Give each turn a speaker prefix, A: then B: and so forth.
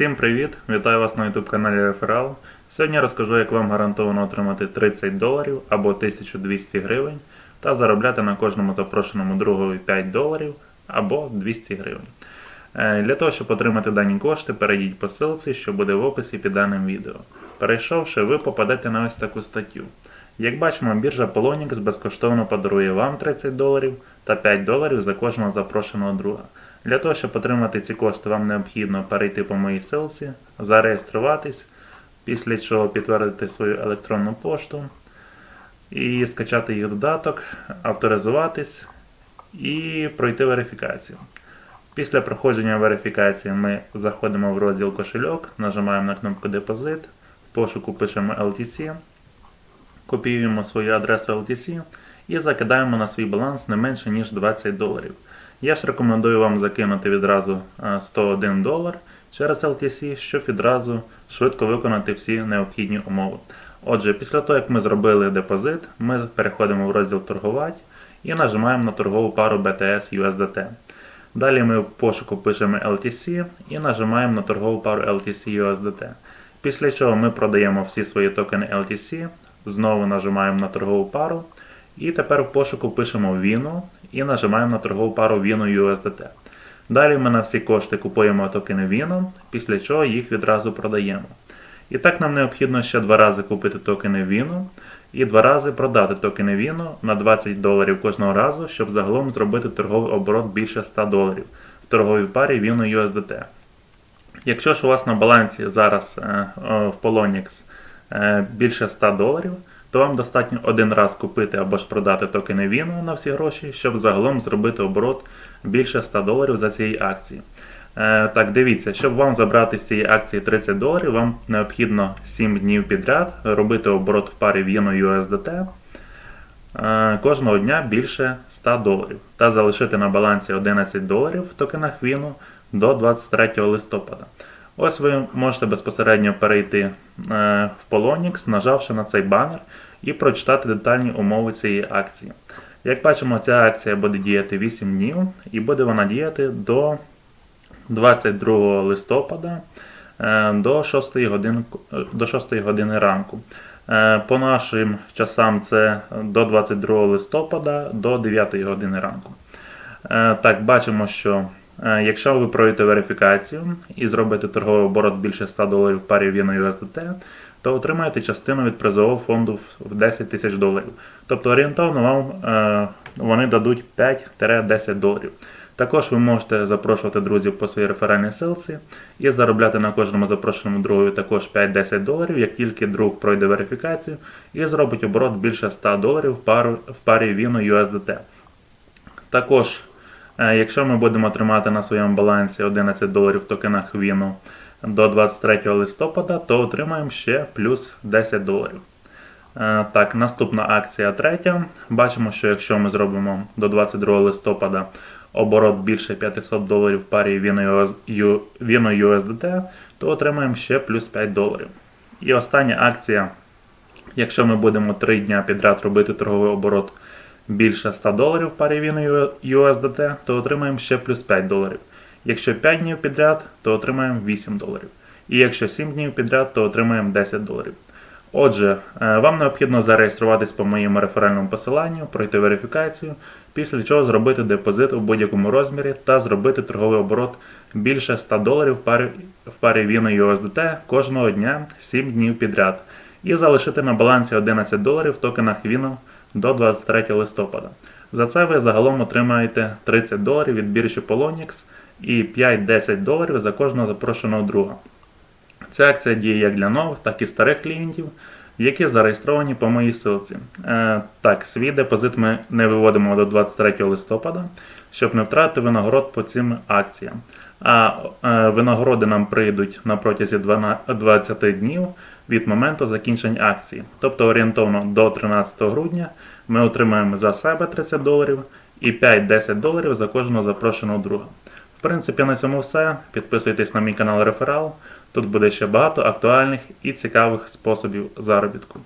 A: Всім привіт! Вітаю вас на YouTube каналі Реферал. Сьогодні розкажу, як вам гарантовано отримати 30 доларів або 1200 гривень та заробляти на кожному запрошеному другові 5 доларів або 200 гривень. Е, Для того, щоб отримати дані кошти, перейдіть по ссылці, що буде в описі під даним відео. Перейшовши, ви попадете на ось таку статтю. Як бачимо, біржа Polonix безкоштовно подарує вам 30 доларів та 5 доларів за кожного запрошеного друга. Для того, щоб отримати ці кошти, вам необхідно перейти по моїй ссылці, зареєструватись, після чого підтвердити свою електронну пошту і скачати їх додаток, авторизуватись і пройти верифікацію. Після проходження верифікації ми заходимо в розділ кошельок, нажимаємо на кнопку Депозит, в пошуку пишемо LTC, копіюємо свою адресу LTC і закидаємо на свій баланс не менше ніж 20 доларів. Я ж рекомендую вам закинути відразу е, 101 долар через LTC, щоб відразу швидко виконати всі необхідні умови. Отже, після того, як ми зробили депозит, ми переходимо в розділ торгувати і нажимаємо на торгову пару BTS USDT. Далі ми в пошуку пишемо LTC і нажимаємо на торгову пару LTC USDT. Після чого ми продаємо всі свої токени LTC, знову нажимаємо на торгову пару. І тепер в пошуку пишемо Vino і нажимаємо на торгову пару Vino USDT. Далі ми на всі кошти купуємо токени Vino, після чого їх відразу продаємо. І так нам необхідно ще два рази купити токени Vino і два рази продати токени Vino на 20 доларів кожного разу, щоб загалом зробити торговий оборот більше 100 доларів в торговій парі Vino USDT. Якщо ж у вас на балансі зараз е, в Polonix е, більше 100 доларів, то вам достатньо один раз купити або ж продати токени Vino на всі гроші, щоб загалом зробити оборот більше 100 доларів за цієї акції. Е, так, дивіться, щоб вам забрати з цієї акції 30 доларів, вам необхідно 7 днів підряд робити оборот в парі Vino USDT е, кожного дня більше 100 доларів та залишити на балансі 11 доларів в токенах Vino до 23 листопада. Ось ви можете безпосередньо перейти е, в Polonix, нажавши на цей банер і прочитати детальні умови цієї акції. Як бачимо, ця акція буде діяти 8 днів і буде вона діяти до 22 листопада е, до 6 години, до 6 години ранку. Е, По нашим часам це до 22 листопада до 9 години ранку. Е, Так, бачимо, що якщо ви пройдете верифікацію і зробите торговий оборот більше 100 доларів в парі Vino USDT, то отримаєте частину від призового фонду в 10 тисяч доларів. Тобто орієнтовно вам е, вони дадуть 5-10 доларів. Також ви можете запрошувати друзів по своїй реферальній ссылці і заробляти на кожному запрошеному другові також 5-10 доларів, як тільки друг пройде верифікацію і зробить оборот більше 100 доларів в, в парі Vino USDT. Також, е, якщо ми будемо тримати на своєму балансі 11 доларів в токенах Vino до 23 листопада, то отримаємо ще плюс 10 доларів. Е, Так, наступна акція третя. Бачимо, що якщо ми зробимо до 22 листопада оборот більше 500 доларів в парі Vino USDT, то отримаємо ще плюс 5 доларів. І остання акція. Якщо ми будемо 3 дня підряд робити торговий оборот більше 100 доларів в парі Vino USDT, то отримаємо ще плюс 5 доларів. Якщо 5 днів підряд, то отримаємо 8 доларів. І якщо 7 днів підряд, то отримаємо 10 доларів. Отже, е, вам необхідно зареєструватись по моєму реферальному посиланню, пройти верифікацію, після чого зробити депозит у будь-якому розмірі та зробити торговий оборот більше 100 доларів в парі, в парі USDT кожного дня 7 днів підряд. І залишити на балансі 11 доларів в токенах Vino до 23 листопада. За це ви загалом отримаєте 30 доларів від біржі Polonix і 5-10 доларів за кожного запрошеного друга. Ця акція діє як для нових, так і старих клієнтів, які зареєстровані по моїй ссылці. Е, так, свій депозит ми не виводимо до 23 листопада, щоб не втратити винагород по цим акціям. А е, винагороди нам прийдуть на протязі 20 днів від моменту закінчення акції. Тобто орієнтовно до 13 грудня ми отримаємо за себе 30 доларів і 5-10 доларів за кожного запрошеного друга. В принципі, на цьому все. Підписуйтесь на мій канал Реферал. Тут буде ще багато актуальних і цікавих способів заробітку.